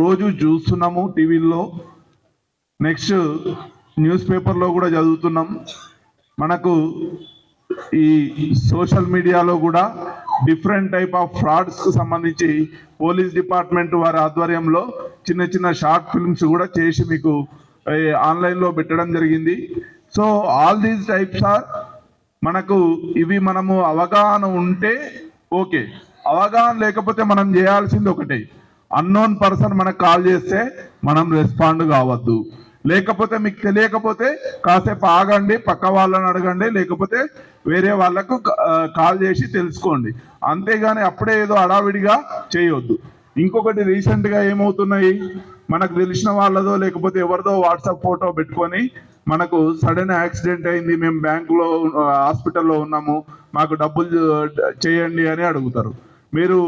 రోజు చూస్తున్నాము టీవీల్లో. నెక్స్ట్ న్యూస్ పేపర్లో కూడా చదువుతున్నాం. మనకు ఈ సోషల్ మీడియాలో కూడా డిఫరెంట్ టైప్ ఆఫ్ ఫ్రాడ్స్కు సంబంధించి పోలీస్ డిపార్ట్మెంట్ వారి ఆధ్వర్యంలో చిన్న చిన్న షార్ట్ ఫిల్మ్స్ కూడా చేసి మీకు ఆన్లైన్లో పెట్టడం జరిగింది. So all these types are మనకు ఇవి మనము అవగాహన ఉంటే ఓకే. అవగాహన లేకపోతే మనం చేయాల్సింది ఒకటే. అన్నోన్ పర్సన్ మనకు కాల్ చేస్తే మనం రెస్పాండ్ కావద్దు. లేకపోతే మీకు తెలియకపోతే కాసేపు ఆగండి పక్క వాళ్ళని అడగండి లేకపోతే వేరే వాళ్ళకు కాల్ చేసి తెలుసుకోండి. అంతేగాని అప్పుడే ఏదో అడావిడిగా చేయొద్దు. ఇంకొకటి రీసెంట్గా ఏమవుతున్నాయి? మనకు తెలిసిన వాళ్ళదో లేకపోతే ఎవరిదో వాట్సాప్ ఫోటో పెట్టుకొని మనకు సడన్ యాక్సిడెంట్ అయింది మేము బ్యాంకులో హాస్పిటల్లో ఉన్నాము మాకు డబ్బులు చేయండి అని అడుగుతారు. మీరు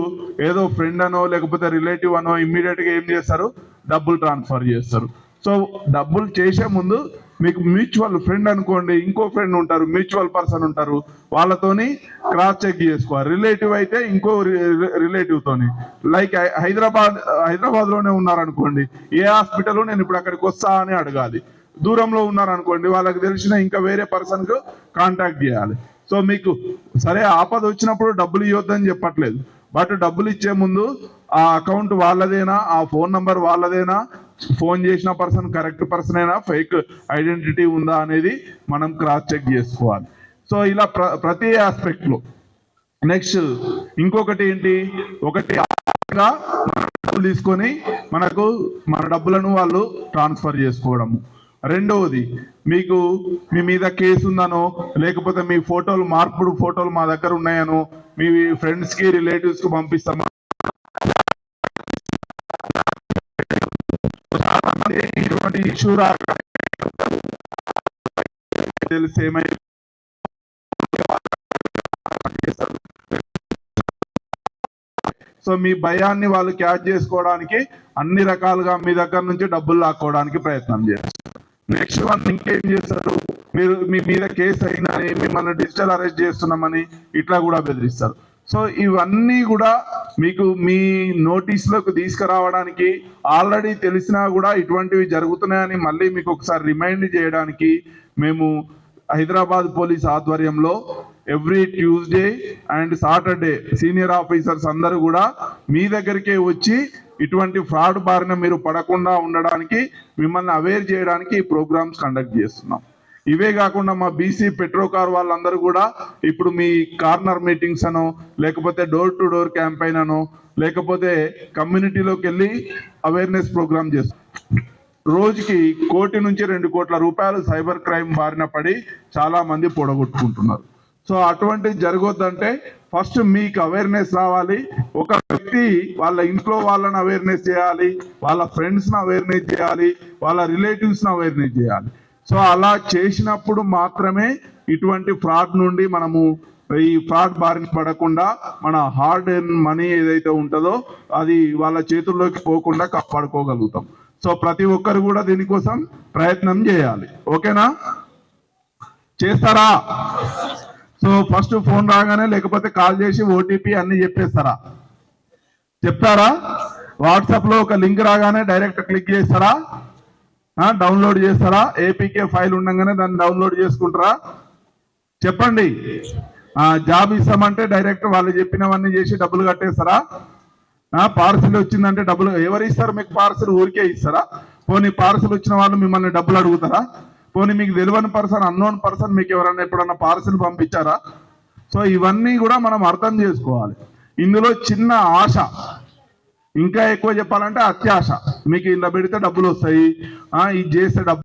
ఏదో ఫ్రెండ్ అనో లేకపోతే రిలేటివ్ అనో ఇమ్మీడియట్గా ఏం చేస్తారు? డబ్బులు ట్రాన్స్ఫర్ చేస్తారు. సో డబ్బులు చేసే ముందు మీకు మ్యూచువల్ ఫ్రెండ్ అనుకోండి ఇంకో ఫ్రెండ్ ఉంటారు మ్యూచువల్ పర్సన్ ఉంటారు వాళ్ళతోని క్రాస్ చెక్ చేసుకోవాలి రిలేటివ్ అయితే ఇంకో రిలేటివ్ తోని. లైక్ హైదరాబాద్ హైదరాబాద్లోనే ఉన్నారనుకోండి ఏ హాస్పిటల్ నేను ఇప్పుడు అక్కడికి వస్తా అని అడగాలి. దూరంలో ఉన్నారనుకోండి వాళ్ళకి తెలిసిన ఇంకా వేరే పర్సన్కు కాంటాక్ట్ చేయాలి. సో మీకు సరే ఆపద వచ్చినప్పుడు డబ్బులు ఇవ్వద్దని చెప్పట్లేదు. బట్ డబ్బులు ఇచ్చే ముందు ఆ అకౌంట్ వాళ్ళదేనా ఆ ఫోన్ నంబర్ వాళ్ళదేనా ఫోన్ చేసిన పర్సన్ కరెక్ట్ పర్సన్ అయినా ఫేక్ ఐడెంటిటీ ఉందా అనేది మనం క్రాస్ చెక్ చేసుకోవాలి. సో ఇలా ప్ర ప్రతి ఆస్పెక్ట్లో నెక్స్ట్ ఇంకొకటి ఏంటి? ఒకటి డబ్బులు తీసుకొని మనకు మన డబ్బులను వాళ్ళు ట్రాన్స్ఫర్ చేసుకోవడము. రెండవది మీకు మీ మీద కేసు ఉందనో లేకపోతే మీ ఫోటోలు మార్పుడు ఫోటోలు మా దగ్గర ఉన్నాయనో మీ ఫ్రెండ్స్కి రిలేటివ్స్ పంపిస్తామా ఇటువంటి ఇష్యూ రా తెలిసి సో మీ భయాన్ని వాళ్ళు క్యాచ్ చేసుకోవడానికి అన్ని రకాలుగా మీ దగ్గర నుంచి డబ్బులు లాక్కోవడానికి ప్రయత్నం చేస్తారు. నెక్స్ట్ వన్ ఇంకేం చేస్తారు? మీరు మీ మీద కేసు అయిందని మిమ్మల్ని డిజిటల్ అరెస్ట్ చేస్తున్నామని ఇట్లా కూడా బెదిరిస్తారు. సో ఇవన్నీ కూడా మీకు మీ నోటీసులకు తీసుకురావడానికి ఆల్రెడీ తెలిసినా కూడా ఇటువంటివి జరుగుతున్నాయని మళ్ళీ మీకు ఒకసారి రిమైండ్ చేయడానికి మేము హైదరాబాద్ పోలీస్ ఆధ్వర్యంలో every Tuesday and Saturday senior officers అందరూ కూడా మీ దగ్గరికే వచ్చి ఇటువంటి ఫ్రాడ్ బారిన మీరు పడకుండా ఉండడానికి మిమ్మల్ని అవేర్ చేయడానికి ఈ ప్రోగ్రామ్స్ కండక్ట్ చేస్తున్నాం. ఇవే కాకుండా మా బీసీ పెట్రోకార్ వాళ్ళందరూ కూడా ఇప్పుడు మీ కార్నర్ మీటింగ్స్ అనో లేకపోతే డోర్ టు డోర్ క్యాంపెయిన్ అను లేకపోతే కమ్యూనిటీలోకి వెళ్ళి అవేర్నెస్ ప్రోగ్రామ్ చేస్తాం రోజుకి కోటి నుంచి రెండు కోట్ల రూపాయలు సైబర్ క్రైమ్ బారిన పడి చాలా మంది పొడగొట్టుకుంటున్నారు. సో అటువంటిది జరగొద్దంటే ఫస్ట్ మీకు అవేర్నెస్ రావాలి. ఒక వ్యక్తి వాళ్ళ ఇంట్లో వాళ్ళని అవేర్నెస్ చేయాలి వాళ్ళ ఫ్రెండ్స్ని అవేర్నెస్ చేయాలి వాళ్ళ రిలేటివ్స్ని అవేర్నెస్ చేయాలి. సో అలా చేసినప్పుడు మాత్రమే ఇటువంటి ఫ్రాడ్ నుండి మనము ఈ ఫ్రాడ్ బారిన పడకుండా మన హార్డ్ మనీ ఏదైతే ఉంటుందో అది వాళ్ళ చేతుల్లోకి పోకుండా కాపాడుకోగలుగుతాం. సో ప్రతి ఒక్కరు కూడా దీనికోసం ప్రయత్నం చేయాలి. ఓకేనా? చేస్తారా? సో ఫస్ట్ ఫోన్ రాగానే లేకపోతే కాల్ చేసి ఓటీపీ అన్ని చెప్పేస్తారా? చెప్తారా? వాట్సాప్లో ఒక లింక్ రాగానే డైరెక్ట్ క్లిక్ చేస్తారా? డౌన్లోడ్ చేస్తారా? ఏపీకే ఫైల్ ఉండగానే దాన్ని డౌన్లోడ్ చేసుకుంటారా? చెప్పండి. జాబ్ ఇస్తామంటే డైరెక్ట్ వాళ్ళు చెప్పినవన్నీ చేసి డబ్బులు కట్టేస్తారా? పార్సిల్ వచ్చిందంటే డబ్బులు ఎవరు ఇస్తారు మీకు పార్సిల్? ఊరికే ఇస్తారా? పోనీ పార్సిల్ వచ్చిన వాళ్ళు మిమ్మల్ని డబ్బులు అడుగుతారా? పోనీ మీకు తెలియని పర్సన్ అన్నోన్ పర్సన్ మీకు ఎవరన్నా ఎప్పుడన్నా పార్సిల్ పంపించారా? సో ఇవన్నీ కూడా మనం అర్థం చేసుకోవాలి. ఇందులో చిన్న ఆశ. ఇంకా ఎక్కువ చెప్పాలంటే అత్యాశ. మీకు ఇలా పెడితే డబ్బులు వస్తాయి. ఆ, ఇది చేస్తే డబ్బు